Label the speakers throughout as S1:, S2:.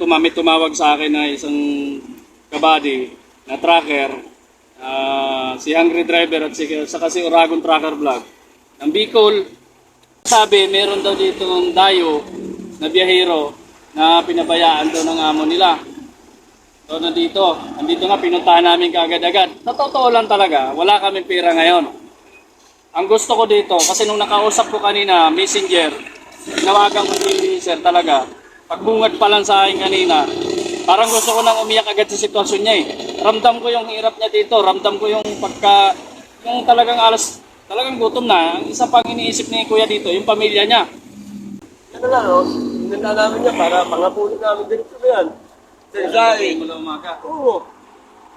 S1: tumami tumawag sa akin na isang kabady na tracker, ah, si Hungry Driver at si, saka si Oragon Tracker Vlog ng Bicol. Sabi, meron daw dito ng dayo na biyahero na pinabayaan daw ng amo nila. So, nandito. Nandito nga, pinuntahan namin kaagad-agad. Sa totoo lang talaga, wala kaming pera ngayon. Ang gusto ko dito, kasi nung nakausap ko kanina, messenger, nawagan ko si sir talaga. Pagbungad pa lang sa akin kanina, parang gusto ko nang umiyak agad sa sitwasyon niya eh. Ramdam ko yung hirap niya dito, ramdam ko yung pagka, yung talagang alas, talagang gutom na. Ang isa pang iniisip ni kuya dito, yung pamilya niya.
S2: Ano lang, no? Hinanda namin niya para pangapunin namin din ito yan. Sa isahin.
S1: Mula umaga.
S2: Oo.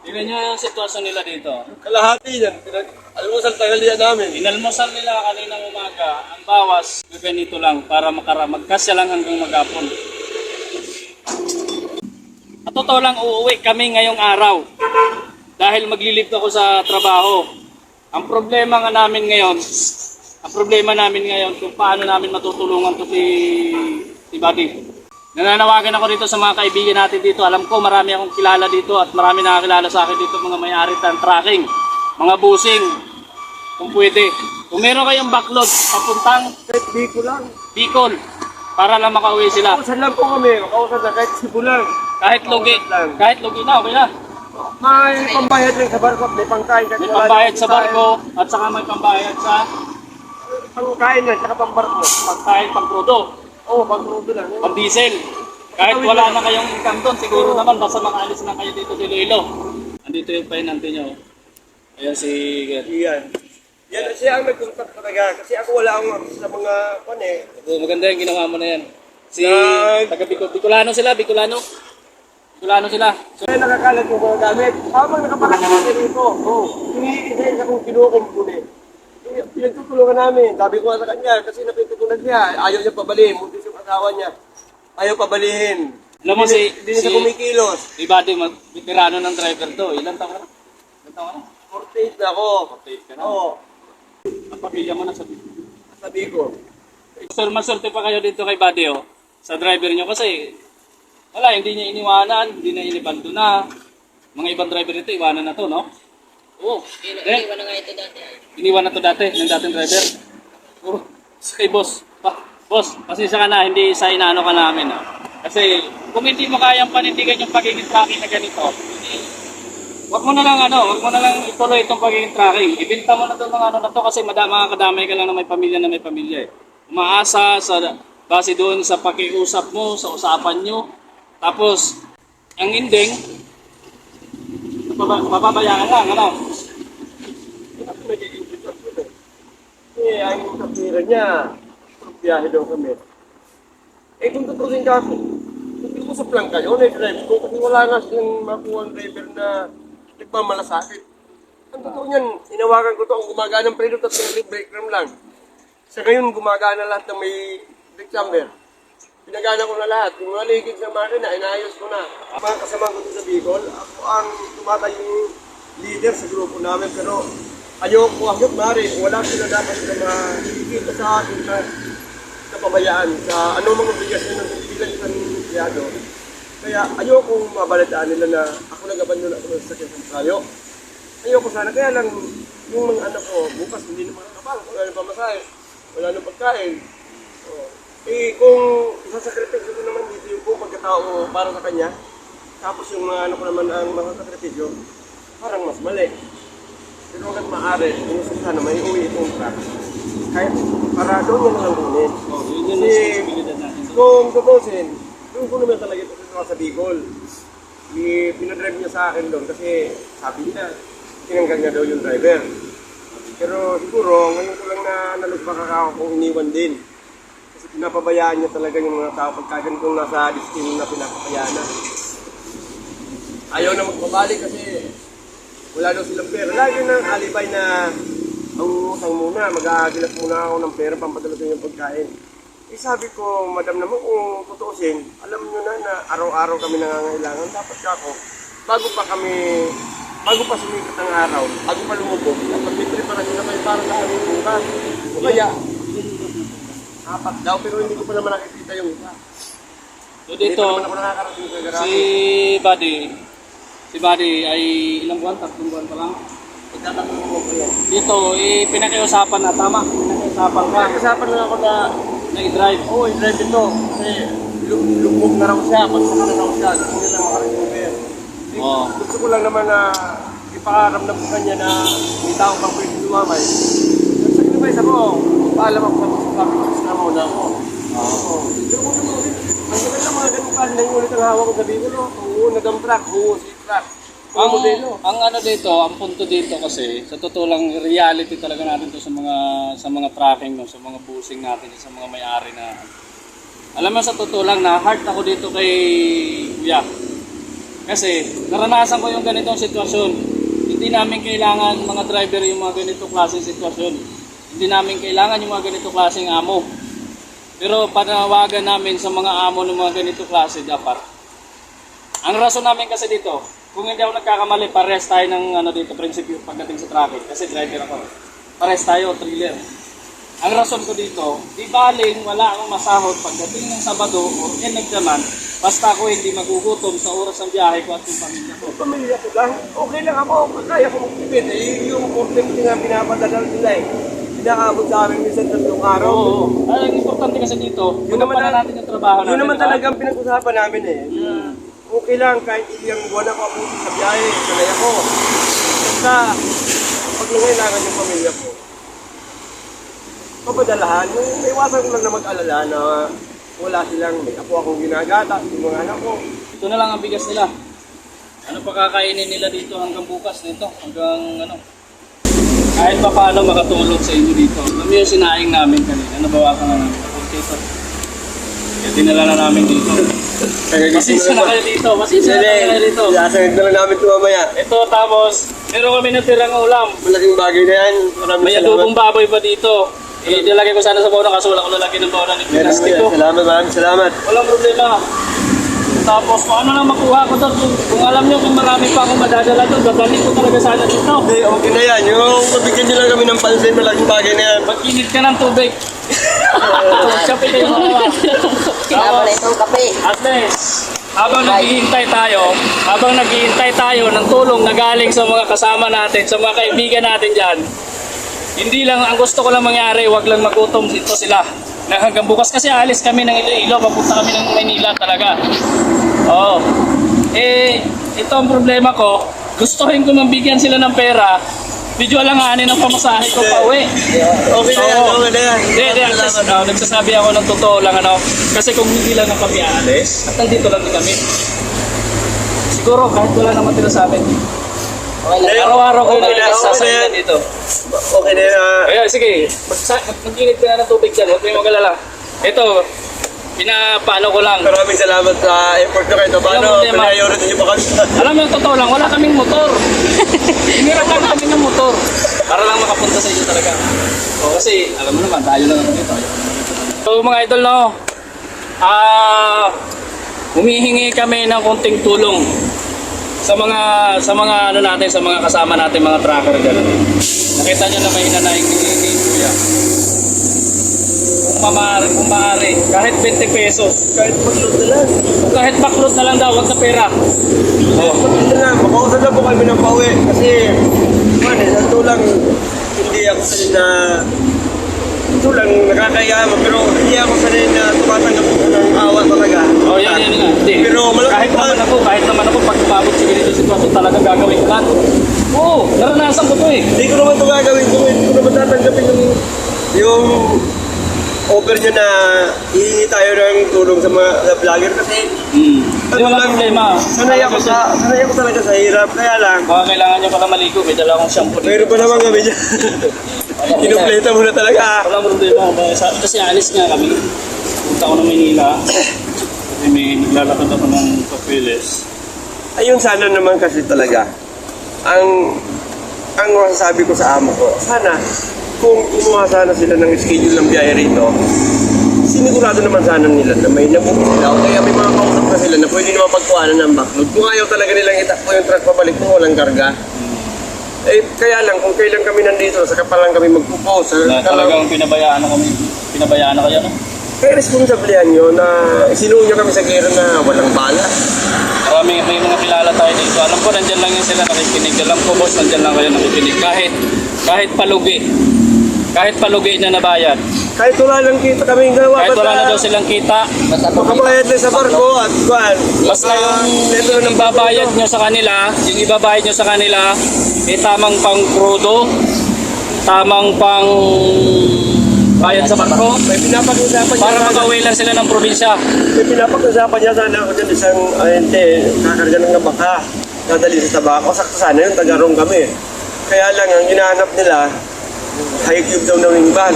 S1: Tingnan niyo yung sitwasyon nila dito.
S2: Kalahati yan. Almusal tagalian namin.
S1: Inalmusal nila kaninang umaga, ang bawas, ganito lang para makara magkasya lang hanggang maghapon. Totoo lang, uuwi kami ngayong araw dahil maglilip ako sa trabaho. Ang problema nga namin ngayon, ang problema namin ngayon kung paano namin matutulungan to si, si Buddy. Nananawagan ako dito sa mga kaibigan natin dito. Alam ko marami akong kilala dito at marami nakakilala sa akin dito mga may-ari ng tracking, mga busing, kung pwede. Kung meron kayong backlog, papuntang
S2: ko lang.
S1: Bicol, para lang makauwi sila.
S2: Kausan lang po kami. Kausan na kahit sibo lang.
S1: Kahit lugi, kahit lugi na, okay na.
S2: May pambayad lang sa barko. May pangkain.
S1: May pambayad sa barko at saka may pambayad sa
S2: Pangkain yan, saka pambarko.
S1: pagkain pang crudo,
S2: Oo, oh, pangrudo lang.
S1: pang diesel. Kahit wala na kayong income doon, siguro naman basta makaalis na kayo dito sa Iloilo. Andito yung pahinante nyo. Ayan si Ger.
S2: Yan. Yan, siya ang nagkontak talaga. Kasi ako wala akong sa mga pan eh.
S1: Oh, maganda yung ginawa mo na yan. Si taga Bicol, Bicolano sila, Bicolano. Bicolano sila. So,
S2: Kaya nakakalat yung mga gamit. Habang nakapakalat rito, oh, iniisa-isa kong kinukumpuni. Pinagtutulungan namin. Sabi ko sa kanya, kasi napitutunan niya, ayaw niya pabalihin. Muntis yung asawa niya. Ayaw pabalihin.
S1: Alam mo si-
S2: Hindi niya
S1: si-
S2: kumikilos.
S1: di ba di veterano ng driver to? Ilan taon ka na? Ilan taon ka na?
S2: 48 na ako.
S1: 48 ka na.
S2: Oo.
S1: Ang pamilya mo na sa
S2: Sabi ko.
S1: Sir, maswerte pa kayo dito kay Buddy, oh, sa driver nyo kasi wala, hindi niya iniwanan, hindi na inibando na. Mga ibang driver dito, iwanan na to, no? Oo. Eh,
S3: Iwan na nga ito dati.
S1: iniwan na to dati, ng dating driver. Oo. So, kay boss, pa, boss, pasensya ka na, hindi sa inaano ka namin, ah. Kasi, kung hindi mo kayang panindigan yung pagiging tracking na ganito, hindi, wag mo na lang ano, wag mo na lang ituloy itong pagiging tracking. Ibinta mo na itong mga ano na to kasi madama kadamay ka lang na may pamilya na may pamilya eh. Umaasa sa base doon sa pakiusap mo, sa usapan nyo. Tapos, ang ending, mapapabayaan lang, ano?
S2: Eh. Ang kapira niya. Biyahe daw kami. Eh, kung tutusin ka ako, nag-usap lang kayo, na-drive ko, kasi wala nga silang makuha ang driver na nagmamalasakit. Ang totoo niyan, inawagan ko to ang gumagana ng at may brake ram lang. Sa ngayon, gumagana lahat ng may brake chamber. Pinagana ko na lahat. Yung mga ligid ng makina, inayos ko na. Mga kasama ko sa Bicol, ako ang tumatayong leader sa grupo namin. Pero ayoko hanggang mari, wala sila dapat na makikita sa akin na napabayaan sa ano mga obligasyon ng bilang isang empleyado. Kaya ayoko mabalitaan nila na ako nag-abandon ako ng sakit ng tayo. Ayoko sana. Kaya lang yung mga anak ko, bukas hindi naman nakapang. Wala nang pamasahe. Wala nang pagkain. Oh. Eh, kung isasakripisyo ko naman dito yung buong pagkatao para sa kanya, tapos yung mga ano ko naman ang mga sakripisyo, parang mas mali. Pero hanggang maaari, inisip sana may uwi itong truck. Kahit para doon yan lang kunin.
S1: Oh, yun yun ang natin.
S2: kung tutusin, doon ko naman talaga ito sa Bicol. I, pinadrive niya sa akin doon kasi sabi niya, tinanggal niya daw yung driver. Pero siguro, ngayon ko lang na nalugba ako kung iniwan din. Pinapabayaan niya talaga yung mga tao pagka ganitong nasa destino na pinapabayaan na. Ayaw na magbabalik kasi wala daw silang pera. Lagi ng alibay na ang utang muna, mag-aagilas muna ako ng pera pampadala sa yung pagkain. Eh sabi ko, madam naman kung tutuusin, alam nyo na na araw-araw kami nangangailangan. Dapat ka ako, bago pa kami, bago pa sumikat ang araw, bago pa lumubog, dapat may preparasyon na kayo para sa kami bukas. O kaya, apat daw, pero hindi ko pa naman nakikita yung isa.
S1: So
S2: Dito
S1: dito,
S2: naman ako nakakarating sa garahe.
S1: si Buddy, si Buddy ay ilang buwan? Tatlong buwan pa lang.
S2: Pagtatanong ko ko.
S1: Dito, eh, pinakiusapan na, tama? Pinakiusapan ka
S2: Pagkasapan na ako na,
S1: na i-drive.
S2: oo, oh, drive ito. Kasi lu- lumog na raw siya, pagsama na raw siya. Gusto niya lang makarating ko.
S1: Oo.
S2: Gusto ko lang naman na ipakaramdam ko kanya na may tao pang pwede lumamay. Nag-sacrifice ako. Paalam ako sa mga gusto na. Oo. Pero kung ano, ang ganda lang mga ganun kasi na yung ang no? Ang truck, huwa si. Ang
S1: ano dito, ang punto dito kasi, sa totoo lang, reality talaga natin to sa mga sa mga tracking, no, sa mga busing natin, sa mga may-ari na. Alam mo sa totoo lang, na heart ako dito kay Kuya. Kasi naranasan ko yung ganitong sitwasyon. Hindi namin kailangan mga driver yung mga ganito klaseng sitwasyon. Hindi namin kailangan yung mga ganito klaseng amo. Pero panawagan namin sa mga amo ng mga ganito klase dapat ang rason namin kasi dito, kung hindi ako nagkakamali, pares tayo ng ano dito, prinsipyo pagdating sa traffic. Kasi driver ako. Pares tayo, thriller. Ang rason ko dito, di baling wala akong masahod pagdating ng Sabado o enig naman, basta ako hindi magugutom sa oras ng biyahe ko at yung pamilya ko.
S2: Pamilya ko lang, okay lang ako. Kaya ko magtipid. Eh, yung 450 nga pinapadala nila eh. Pinakaabot sa amin minsan tatlong araw.
S1: Oo. Ay, ang importante kasi dito,
S2: Yun naman na-
S1: natin yung trabaho natin.
S2: Yun naman
S1: di ba?
S2: talagang pinag-usapan namin eh. Na okay lang kahit ilang buwan ako abuti sa biyahe, sanay ako. Basta, pag nangailangan yung pamilya ko, papadalahan, yung iwasan ko lang na mag-alala na wala silang, may apo akong ginagata, yung mga anak ko.
S1: Ito na lang ang bigas nila. Ano pa kakainin nila dito hanggang bukas nito? Hanggang ano? Kahit pa paano makatulog sa inyo dito. Alam niyo yung sinaing namin kanina. Nabawasan na namin. Okay, ito. Kaya dinala na namin dito. Masisya na kayo dito. Masisya na kayo dito.
S2: Sasagad na lang namin ito mamaya.
S1: Ito tapos, meron kami natirang ulam.
S2: Malaking bagay na yan. Maraming
S1: May adobong baboy pa dito. Eh, nilagay ko sana sa bauna kaso wala ko nalagay ng bauna ni plastiko.
S2: Salamat, maraming salamat.
S1: Walang problema. Tapos kung ano lang makuha ko doon, kung, kung alam nyo kung marami pa akong madadala doon, dadalhin ko talaga sana dito.
S2: Hindi, okay na yan. Yung mabigyan nyo lang kami ng pansin, malaking bagay na yan.
S1: Mag-init ka ng tubig. Kape kayo mga.
S3: Kailangan na itong kape.
S1: At least, habang naghihintay tayo, habang naghihintay tayo ng tulong na galing sa mga kasama natin, sa mga kaibigan natin dyan, hindi lang, ang gusto ko lang mangyari, wag lang magutom ito sila. Na hanggang bukas kasi alis kami ng Iloilo, papunta kami ng Maynila talaga. Oo. Eh, ito ang problema ko, gustuhin ko mambigyan sila ng pera, medyo alanganin ang pamasahe ko pa uwi.
S2: Okay na yan, okay na yan.
S1: Hindi, hindi. Nagsas, ah, nagsasabi ako ng totoo lang, ano. Kasi kung hindi lang kami aalis, at nandito lang din kami. Siguro, kahit wala naman tira sa amin.
S3: Okay lang.
S1: Araw-araw kayo
S2: Okay na,
S1: nalilis sa
S2: okay na yan.
S1: dito.
S2: Okay na yan.
S1: Kaya, sige. Mag-init ka na ng tubig dyan. Huwag kayong magalala. Ito, pinapaano ko lang.
S2: Maraming salamat sa effort nyo kahit paano. Pinayority nyo pa kami.
S1: Alam mo yung totoo lang, wala kaming motor. Hinirapan kami ng motor. Para lang makapunta sa inyo talaga. O, kasi, alam mo naman, tayo lang naman dito. So mga idol, no, ah, humihingi kami ng konting tulong sa mga sa mga ano natin sa mga kasama natin mga tracker diyan. Nakita niyo na may hinanaing ni, Kuya. Kung maaari, kung maaari, kahit 20 pesos,
S2: Kahit maglod na lang.
S1: kahit baklot na lang daw, wag na pera. Oh.
S2: Maglod na lang. Makausap na po kami ng pauwi. Kasi, man eh, sa tulang, hindi ako sanay na tulang nakakaya mo. Pero hindi ako sanay na tumatanggap ng awa talaga.
S1: Oh, yan, yan nga. Hindi.
S2: Pero malaki
S1: kahit
S2: pa-
S1: naman ako, kahit naman ako, pag umabot sa ganito sitwasyon, talagang gagawin ko lahat. Oo, naranasan ko to eh.
S2: Hindi ko naman ito gagawin ko. Hindi ko naman tatanggapin yung, yung offer niya na hihingi tayo ng tulong sa mga sa vlogger kasi
S1: Hmm. Hindi wala problema.
S2: sanay ako sa sanay ako talaga sa hirap kaya lang
S1: Baka kailangan nyo pala maligo, may dala akong shampoo
S2: meron pa naman kami dyan kinupleta mo na talaga
S1: Walang problema. Kasi alis nga kami. Punta ako ng Maynila. Kasi may naglalakad ako ng papeles.
S2: Ayun sana naman kasi talaga ang ang masasabi ko sa amo ko sana kung kumuha sana sila ng schedule ng biyahe rito sinigurado naman sana nila na may nabuki sila o kaya may mga kausap na sila na pwede naman pagkuhanan ng backload kung ayaw talaga nilang itakbo yung truck pabalik kung walang karga eh kaya lang kung kailan kami nandito saka pa lang kami magpo-post lang-
S1: talagang pinabayaan na kami. Pinabayaan na kayo, no?
S2: Kaya responsablihan nyo na isinuun nyo kami sa gera na walang bala.
S1: Marami may mga kilala tayo dito. Alam ko nandyan lang yun sila nakikinig. Alam ko boss nandyan lang kayo nakikinig. Kahit kahit palugi. Kahit palugi na nabayad.
S2: Kahit wala lang kita kami gawa.
S1: Kahit wala na daw silang kita.
S2: Makabayad lang sa barko at kuhan.
S1: Basta yung, yung
S2: ng
S1: ibabayad nyo sa kanila, yung ibabayad nyo sa kanila, eh tamang pang crudo, tamang pang bayad sa barko,
S2: May pinapag-usapan niya.
S1: para makauwi lang sila ng probinsya.
S2: May pinapag-usapan niya sana ako dyan isang ayente, kakarga ng baka. Dadali sa tabako. Sakto sana yun, tagarong kami. Kaya lang, ang hinahanap nila, high cube daw ng van.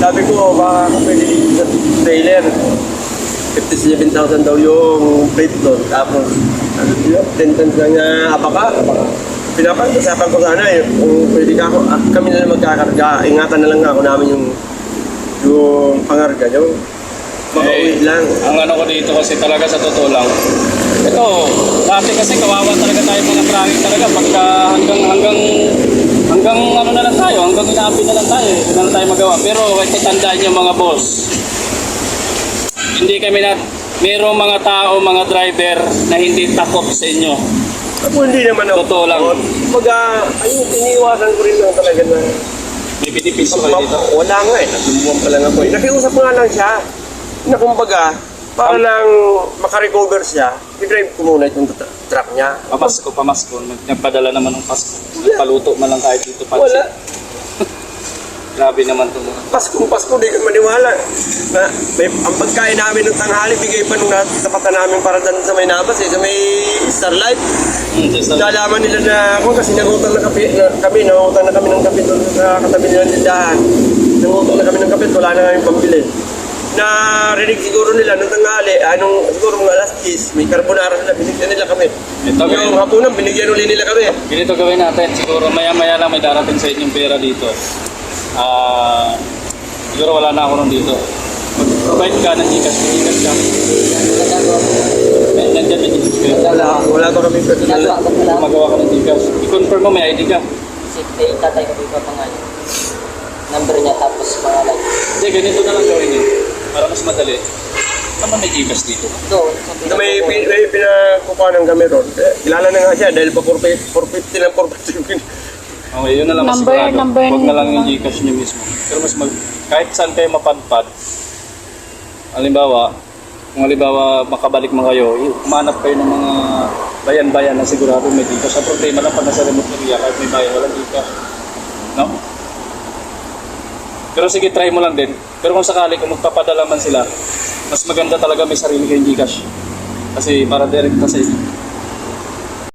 S2: Sabi ko, baka ako pwede dito sa trailer. 57,000 daw yung plate doon. Tapos, ano yun, 10 tons lang na abaka. Pinapag-usapan ko sana eh, kung pwede ka ako, ah, kami na lang magkakarga. Ingatan na lang ako namin yung yung pangarga nyo. Makauwi lang.
S1: Ang ano ko dito kasi talaga sa totoo lang, ito, dati kasi kawawa talaga tayo mga tracking talaga pagka hanggang hanggang hanggang ano na lang tayo, hanggang inaapi na lang tayo, hindi na lang tayo magawa. Pero ito tandaan niyo mga boss, hindi kami na, mayroong mga tao, mga driver na hindi takot sa inyo.
S2: Ako hindi naman ako.
S1: Totoo lang.
S2: Kumbaga, ayun, iniiwasan ko rin lang talaga na
S1: May binipisyo kayo dito.
S2: wala nga eh. Naglumuhan pa lang ako eh. Nakiusap nga lang siya. Na kumbaga, para lang makarecover siya, i-drive ko muna itong tra- truck niya.
S1: Pamasko, pamasko. Nagpadala naman ng Pasko. Nagpaluto man lang kahit dito
S2: Wala.
S1: Grabe naman ito.
S2: Paskong Pasko, di ka maniwala. Na, may, ang pagkain namin ng tanghali, bigay pa nung natapatan namin para dun sa may nabas eh, sa may Starlight.
S1: Hmm,
S2: Nalaman nila na ako kasi nangutang na, kape, na kami, nangutang na kami ng kape doon sa katabi nila ng tindahan. Nangutang na kami ng kape, wala na kami pambili. Narinig siguro nila nung tanghali, anong siguro mga alas 10, may carbonara sila, binigyan nila kami.
S1: Ito,
S2: Yung hapunan, binigyan ulit nila kami.
S1: ganito gawin natin. Siguro maya-maya lang may darating sa inyong pera dito. Ah, siguro wala na ako nun dito. Mag-provide ka ng may Gcash ka. Nandyan may Gcash ka.
S2: Wala, wala pa kami personal.
S3: Ko.
S1: Magawa ka ng Gcash. I-confirm mo may ID ka.
S3: Si eh, tatay ko dito pangalan. Number niya tapos pangalan.
S1: Hindi, ganito na lang gawin yun. Para mas madali. Tama may Gcash dito.
S3: Doon, sa
S2: Na may, may, pinakukuha ng kami ron. Eh, Kilala na nga siya dahil pa 450 450 lang 450.
S1: Okay, yun na lang
S4: Number,
S1: masigurado.
S4: number
S1: Huwag na lang yung. Gcash nyo mismo. Pero mas mag... Kahit saan kayo mapadpad, halimbawa, kung halimbawa makabalik mo kayo, eh, umanap kayo ng mga bayan-bayan na sigurado may Gcash. Sa problema lang pag nasa remote area, kahit may bayan, walang Gcash. No? Pero sige, try mo lang din. Pero kung sakali, kung magpapadala man sila, mas maganda talaga may sarili kayong Gcash. Kasi para direct ka sa inyo.